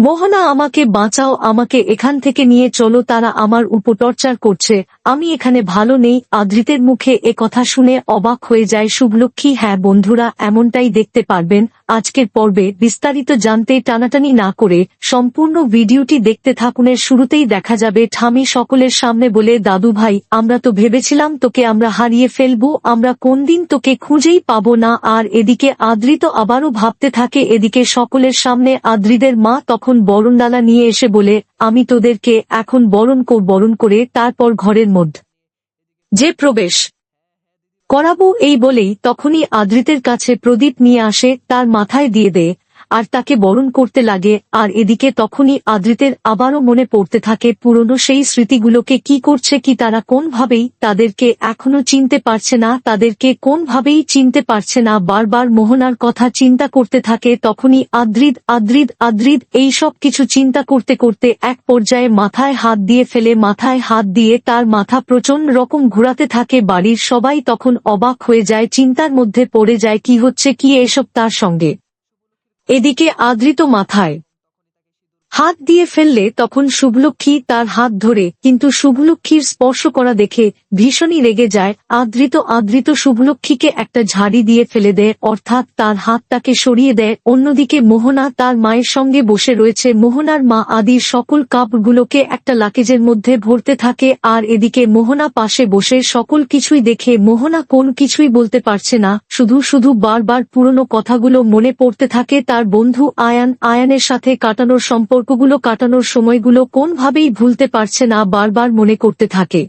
মোহনা আমাকে বাঁচাও আমাকে এখান থেকে নিয়ে চলো তারা আমার উপটর্চার করছে। আমি এখানে ভালো নেই। আদ্রিতের মুখে এ কথা শুনে অবাক হয়ে যায় শুভলক্ষ্মী। হ্যাঁ বন্ধুরা, এমনটাই দেখতে পারবেন। আজকের পর্বে বিস্তারিত জানতে টানাটানি না করে সম্পূর্ণ ভিডিওটি দেখতে থাকুনের শুরুতেই দেখা যাবে ঠামি সকলের সামনে বলে, দাদু ভাই, আমরা তো ভেবেছিলাম তোকে আমরা হারিয়ে ফেলব। আমরা কোন দিন তোকে খুঁজেই পাব না। আর এদিকে আদৃত আবারও ভাবতে থাকে। এদিকে সকলের সামনে আদ্রিদের মা তখন বরণডালা নিয়ে এসে বলে, আমি তোদেরকে এখন বরণ কো বরণ করে তারপর ঘরের মধ্যে যে প্রবেশ করাবো এই বলেই তখনই আদৃতের কাছে প্রদীপ নিয়ে আসে, তার মাথায় দিয়ে দেয় আর তাকে বরণ করতে লাগে, আর এদিকে তখনই আদৃতের আবারও মনে পড়তে থাকে পুরনো সেই স্মৃতিগুলোকে কি করছে কি তারা কোনভাবেই তাদেরকে এখনও চিনতে পারছে না, তাদেরকে কোনভাবেই চিনতে পারছে না, বারবার মোহনার কথা চিন্তা করতে থাকে তখনই আদ্রিদ আদ্রিদ আদ্রিদ এই সব কিছু চিন্তা করতে করতে এক পর্যায়ে মাথায় হাত দিয়ে ফেলে, মাথায় হাত দিয়ে তার মাথা প্রচণ্ড রকম ঘুরাতে থাকে, বাড়ির সবাই তখন অবাক হয়ে যায়, চিন্তার মধ্যে পড়ে যায় কি হচ্ছে, কি এসব তার সঙ্গে। এদিকে আদৃত মাথায়। হাত দিয়ে ফেললে তখন শুভলক্ষ্মী তার হাত ধরে, কিন্তু শুভলক্ষ্মীর স্পর্শ করা দেখে ভীষণই রেগে যায়। আদৃত আদৃত শুভলক্ষ্মীকে একটা ঝাড়ি দিয়ে ফেলে দেয়, অর্থাৎ তার হাতটাকে সরিয়ে দেয়। অন্যদিকে মোহনা তার মায়ের সঙ্গে বসে রয়েছে। মোহনার মা আদির সকল কাপগুলোকে একটা লাকেজের মধ্যে ভরতে থাকে, আর এদিকে মোহনা পাশে বসে সকল কিছুই দেখে। মোহনা কোন কিছুই বলতে পারছে না, শুধু শুধু বারবার পুরনো কথাগুলো মনে পড়তে থাকে। তার বন্ধু আয়ান, আয়ানের সাথে কাটানোর সম্পর্কগুলো কাটানোর সময়গুলো কোনভাবেই ভুলতে পারছে না বারবার মনে করতে থাকে।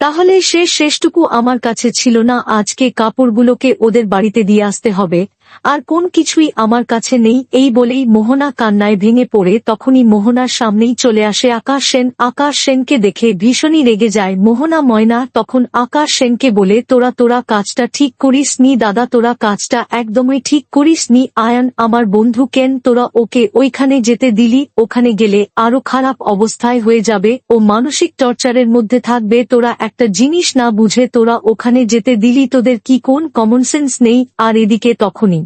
তাহলে সে শেষটুকু আমার কাছে ছিল না, আজকে কাপড়গুলোকে ওদের বাড়িতে দিয়ে আসতে হবে। আর কোন কিছুই আমার কাছে নেই, এই বলেই মোহনা কান্নায় ভেঙে পড়ে, তখনই মোহনার সামনেই চলে আসে আকাশ সেন, আকাশ সেনকে দেখে ভীষণই রেগে যায়, মোহনা ময়না, তখন আকাশ সেনকে বলে, তোরা তোরা কাজটা ঠিক করিস নি, দাদা, তোরা কাজটা একদমই ঠিক করিস নি, আয়ান, আমার বন্ধু কেন, তোরা ওকে ওইখানে যেতে দিলি, ওখানে গেলে আরও খারাপ অবস্থায় হয়ে যাবে, ও মানসিক টর্চারের মধ্যে থাকবে, তোরা একটা জিনিস না বুঝে তোরা ওখানে যেতে দিলি, তোদের কি কোন কমন সেন্স নেই? আর এদিকে তখনই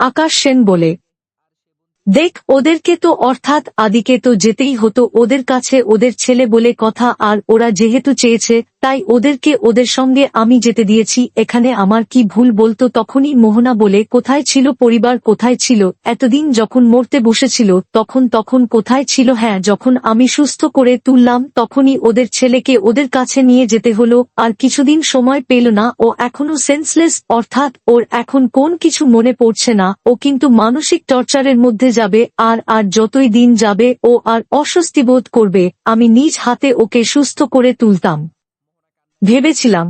আকাশ সেন বলে, দেখ, ওদেরকে তো অর্থাৎ আদিকে তো যেতেই হতো, ওদের কাছে ওদের ছেলে বলে কথা, আর ওরা যেহেতু চেয়েছে তাই ওদেরকে ওদের সঙ্গে আমি যেতে দিয়েছি, এখানে আমার কি ভুল বলতো তখনই মোহনা বলে, কোথায় ছিল পরিবার, কোথায় ছিল? এতদিন যখন মরতে বসেছিল, তখন তখন কোথায় ছিল? হ্যাঁ যখন আমি সুস্থ করে তুললাম, তখনই ওদের ছেলেকে ওদের কাছে নিয়ে যেতে হলো, আর কিছুদিন সময় পেল না, ও এখনও সেন্সলেস অর্থাৎ ওর এখন কোন কিছু মনে পড়ছে না, ও কিন্তু মানসিক টর্চারের মধ্যে যাবে, আর আর যতই দিন যাবে, ও আর অস্বস্তি বোধ করবে, আমি নিজ হাতে ওকে সুস্থ করে তুলতাম। ভেবেছিলাম।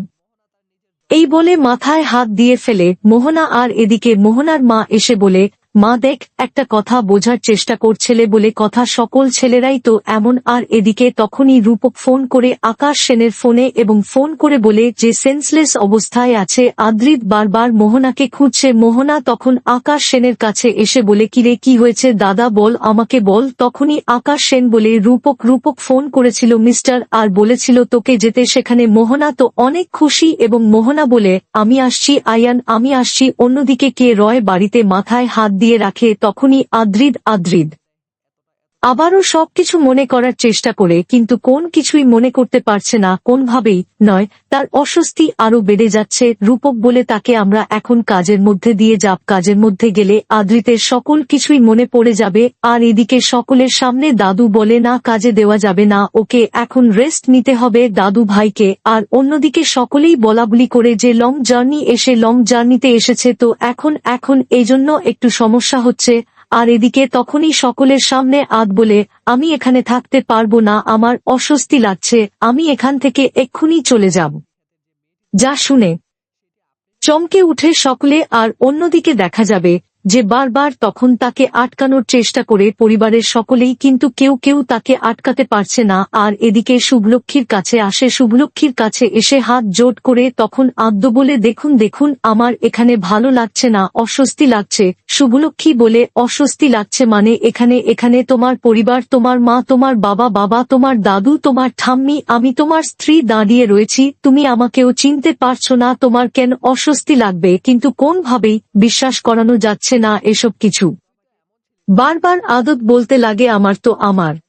এই বলে মাথায় হাত দিয়ে ফেলে মোহনা আর এদিকে মোহনার মা এসে বলে মা দেখ, একটা কথা বোঝার চেষ্টা করছেলে বলে কথা সকল ছেলেরাই তো এমন, আর এদিকে তখনই রূপক ফোন করে আকাশ সেনের ফোনে এবং ফোন করে বলে যে সেন্সলেস অবস্থায় আছে, আদ্রিত বারবার মোহনাকে খুঁজছে, মোহনা তখন আকাশ সেনের কাছে এসে বলে, কিরে, কি হয়েছে? দাদা বল, আমাকে বল। তখনই আকাশ সেন বলে, রূপক রূপক ফোন করেছিল মিস্টার, আর বলেছিল তোকে যেতে সেখানে। মোহনা তো অনেক খুশি এবং মোহনা বলে, আমি আসছি, আয়ান, আমি আসছি। অন্যদিকে কে রয় বাড়িতে মাথায় হাত দিয়ে রাখে তখনই আদ্রিদ আদ্রিদ। আবারও সবকিছু মনে করার চেষ্টা করে, কিন্তু কোন কিছুই মনে করতে পারছে না, কোনভাবেই নয়, তার অস্বস্তি আরও বেড়ে যাচ্ছে, রূপক বলে তাকে আমরা এখন কাজের মধ্যে দিয়ে যাব, কাজের মধ্যে গেলে আদৃতের সকল কিছুই মনে পড়ে যাবে, আর এদিকে সকলের সামনে দাদু বলে, না, কাজে দেওয়া যাবে না, ওকে এখন রেস্ট নিতে হবে দাদু ভাইকে। আর অন্যদিকে সকলেই বলাবলি করে যে লং জার্নি এসে লং জার্নিতে এসেছে, তো এখন এখন এই জন্য একটু সমস্যা হচ্ছে। আর এদিকে তখনই সকলের সামনে আদ বলে, আমি এখানে থাকতে পারব না, আমার অস্বস্তি লাগছে, আমি এখান থেকে এক্ষুনি চলে যাব। যা শুনে চমকে উঠে সকলে আর অন্যদিকে দেখা যাবে যে বারবার তখন তাকে আটকানোর চেষ্টা করে পরিবারের সকলেই কিন্তু কেউ কেউ তাকে আটকাতে পারছে না, আর এদিকে শুভলক্ষীর কাছে আসে শুভলক্ষীর কাছে এসে হাত জোট করে তখন আদ্য বলে, দেখুন দেখুন, আমার এখানে ভালো লাগছে না, অস্বস্তি লাগছে। শুভলক্ষী বলে, অস্বস্তি লাগছে মানে এখানে এখানে তোমার পরিবার, তোমার মা, তোমার বাবা বাবা, তোমার দাদু, তোমার ঠাম্মি, আমি তোমার স্ত্রী দাঁড়িয়ে রয়েছি, তুমি আমাকেও চিনতে পারছ না তোমার কেন অস্বস্তি লাগবে, কিন্তু কোনভাবেই বিশ্বাস করানো যাচ্ছে না এসব কিছু। বারবার আদত বলতে লাগে আমার তো আমার।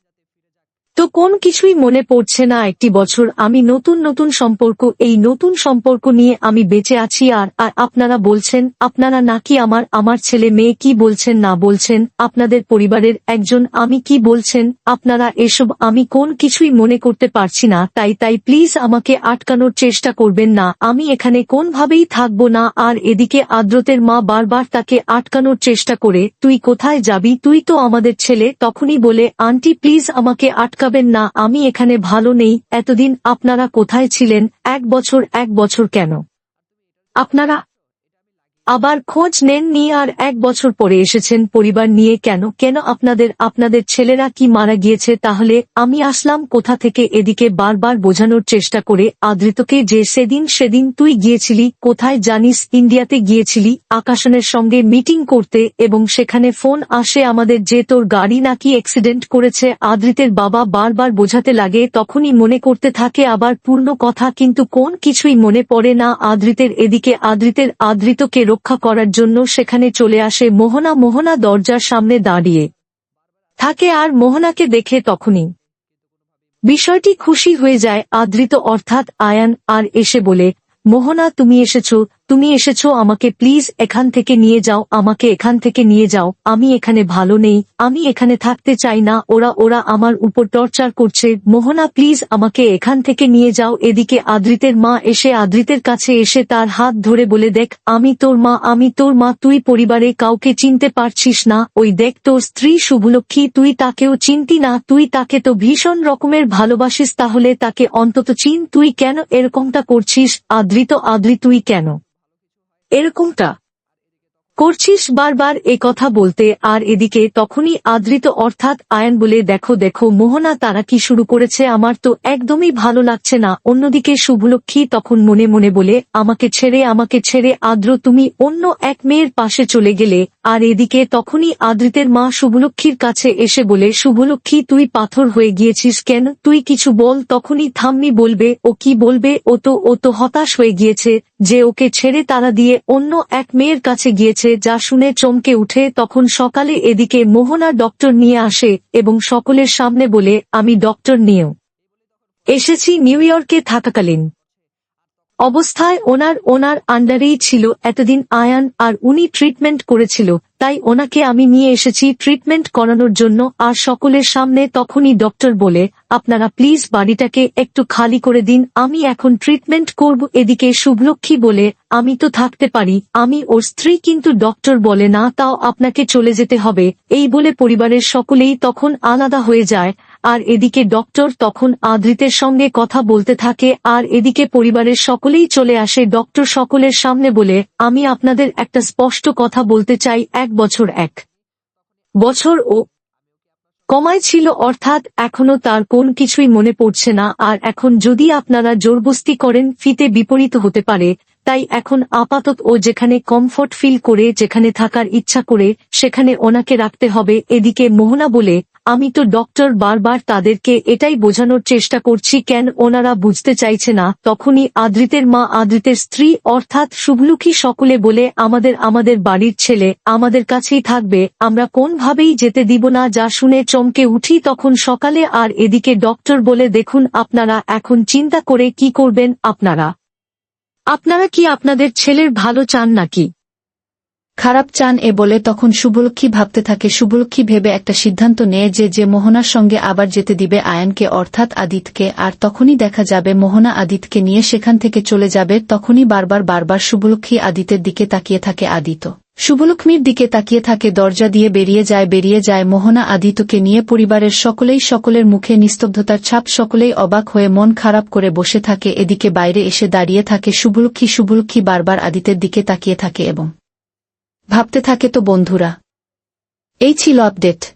তো কোন কিছুই মনে পড়ছে না একটি বছর আমি নতুন নতুন সম্পর্ক, এই নতুন সম্পর্ক নিয়ে আমি বেঁচে আছি আর আর আপনারা বলছেন, আপনারা নাকি আমার আমার ছেলে মেয়ে কি বলছেন না বলছেন, আপনাদের পরিবারের একজন আমি কি বলছেন, আপনারা এসব আমি কোন কিছুই মনে করতে পারছি না, তাই তাই প্লিজ আমাকে আটকানোর চেষ্টা করবেন না, আমি এখানে কোনভাবেই থাকব না, আর এদিকে আদ্রতের মা বারবার তাকে আটকানোর চেষ্টা করে, তুই কোথায় যাবি? তুই তো আমাদের ছেলে। তখনই বলে, আন্টি, প্লিজ আমাকে আটকাবেন না, আমি এখানে ভালো নেই, এতদিন আপনারা কোথায় ছিলেন, এক বছর এক বছর কেন? আপনারা আবার খোঁজ নেননি আর এক বছর পরে এসেছেন পরিবার নিয়ে, কেন কেন আপনাদের আপনাদের ছেলেরা কি মারা গিয়েছে? তাহলে আমি আসলাম কোথা থেকে? এদিকে বারবার বোঝানোর চেষ্টা করে আদৃতকে যে সেদিন সেদিন তুই গিয়েছিলি, কোথায় জানিস? ইন্ডিয়াতে গিয়েছিলি, আকাশনের সঙ্গে মিটিং করতে এবং সেখানে ফোন আসে আমাদের যে তোর গাড়ি নাকি অ্যাক্সিডেন্ট করেছে। আদৃতের বাবা বারবার বোঝাতে লাগে, তখনই মনে করতে থাকে আবার পূর্ণ কথা, কিন্তু কোন কিছুই মনে পড়ে না আদৃতের। এদিকে আদৃতের আদৃতকে রক্ষা করার জন্য সেখানে চলে আসে মোহনা। মোহনা দরজার সামনে দাঁড়িয়ে থাকে আর মোহনাকে দেখে তখনই বিষয়টি খুশি হয়ে যায় আদৃত। অর্থাৎ আয়ান আর এসে বলে, মোহনা, তুমি এসেছ তুমি এসেছ আমাকে প্লিজ এখান থেকে নিয়ে যাও, আমাকে এখান থেকে নিয়ে যাও, আমি এখানে ভালো নেই, আমি এখানে থাকতে চাই না, ওরা ওরা আমার উপর টর্চার করছে, মোহনা প্লিজ আমাকে এখান থেকে নিয়ে যাও, এদিকে আদৃতের মা এসে আদৃতের কাছে এসে তার হাত ধরে বলে, দেখ, আমি তোর মা, আমি তোর মা, তুই পরিবারে কাউকে চিনতে পারছিস না, ওই দেখ, তোর স্ত্রী শুভলক্ষ্মী, তুই তাকেও চিনতি না, তুই তাকে তো ভীষণ রকমের ভালোবাসিস, তাহলে তাকে অন্তত চিন, তুই কেন এরকমটা করছিস আদৃত আদৃ তুই কেন? এরকমটা। করছিস বারবার এ কথা বলতে, আর এদিকে তখনই আদৃত অর্থাৎ আয়ন বলে, দেখো দেখো, মোহনা, তারা কি শুরু করেছে? আমার তো একদমই ভালো লাগছে না। অন্যদিকে শুভলক্ষ্মী তখন মনে মনে বলে, আমাকে ছেড়ে আমাকে ছেড়ে, আদ্র, তুমি অন্য এক মেয়ের পাশে চলে গেলে। আর এদিকে তখনই আদৃতের মা শুভলক্ষ্মীর কাছে এসে বলে, শুভলক্ষ্মী, তুই পাথর হয়ে গিয়েছিস কেন? তুই কিছু বল। তখনই থাম্মি বলবে, ও কি বলবে? ও তো ও তো হতাশ হয়ে গিয়েছে। যে ওকে ছেড়ে তারা দিয়ে অন্য এক মেয়ের কাছে গিয়েছে যা শুনে চমকে উঠে তখন সকালে এদিকে মোহনা ডক্টর নিয়ে আসে এবং সকলের সামনে বলে, আমি ডক্টর নিয়েও এসেছি নিউ ইয়র্কে থাকাকালীন। অবস্থায় ওনার ওনার আন্ডারেই ছিল এতদিন আয়ান আর উনি ট্রিটমেন্ট করেছিল, তাই ওনাকে আমি নিয়ে এসেছি ট্রিটমেন্ট করানোর জন্য আর সকলের সামনে তখনই ডক্টর বলে, আপনারা প্লিজ বাড়িটাকে একটু খালি করে দিন, আমি এখন ট্রিটমেন্ট করব এদিকে শুভলক্ষী বলে, আমি তো থাকতে পারি, আমি ওর স্ত্রী কিন্তু ডক্টর বলে না, তাও আপনাকে চলে যেতে হবে এই বলে পরিবারের সকলেই তখন আলাদা হয়ে যায়। আর এদিকে ডক্টর তখন আদৃতের সঙ্গে কথা বলতে থাকে, আর এদিকে পরিবারের সকলেই চলে আসে। ডক্টর সকলের সামনে বলে, আমি আপনাদের একটা স্পষ্ট কথা বলতে চাই, এক বছর এক বছর ও কমায় ছিল, অর্থাৎ এখনও তার কোন কিছুই মনে পড়ছে না, আর এখন যদি আপনারা জোরবস্তি করেন, ফিতে বিপরীত হতে পারে। তাই এখন আপাতত ও যেখানে কমফর্ট ফিল করে, যেখানে থাকার ইচ্ছা করে, সেখানে ওনাকে রাখতে হবে। এদিকে মোহনা বলে আমি তো ডক্টর বারবার তাদেরকে এটাই বোঝানোর চেষ্টা করছি, কেন ওনারা বুঝতে চাইছে না। তখনই আদৃতের মা আদৃতের স্ত্রী, অর্থাৎ শুভলুখী সকলে বলে, আমাদের আমাদের বাড়ির ছেলে, আমাদের কাছেই থাকবে, আমরা কোনভাবেই যেতে দিব না। যা শুনে চমকে উঠি, তখন সকালে আর এদিকে ডক্টর বলে, দেখুন, আপনারা এখন চিন্তা করে কি করবেন আপনারা? আপনারা কি আপনাদের ছেলের ভালো চান নাকি? খারাপ চান এ বলে তখন শুভলক্ষ্মী ভাবতে থাকে শুভলক্ষ্মী ভেবে একটা সিদ্ধান্ত নেয় যে যে মোহনার সঙ্গে আবার যেতে দিবে আয়ানকে, অর্থাৎ আদিতকে, আর তখনই দেখা যাবে মোহনা আদিতকে নিয়ে সেখান থেকে চলে যাবে, তখনই বারবার বারবার শুভলক্ষ্মী আদিতের দিকে তাকিয়ে থাকে আদিত। শুভলক্ষ্মীর দিকে তাকিয়ে থাকে, দরজা দিয়ে বেরিয়ে যায় বেরিয়ে যায় মোহনা আদিতকে নিয়ে পরিবারের সকলেই সকলের মুখে নিস্তব্ধতার ছাপ, সকলেই অবাক হয়ে মন খারাপ করে বসে থাকে, এদিকে বাইরে এসে দাঁড়িয়ে থাকে শুভলক্ষ্মী শুভলক্ষ্মী বারবার আদিতের দিকে তাকিয়ে থাকে এবং ভাবতে থাকে তো বন্ধুরা। এই ছিল আপডেট।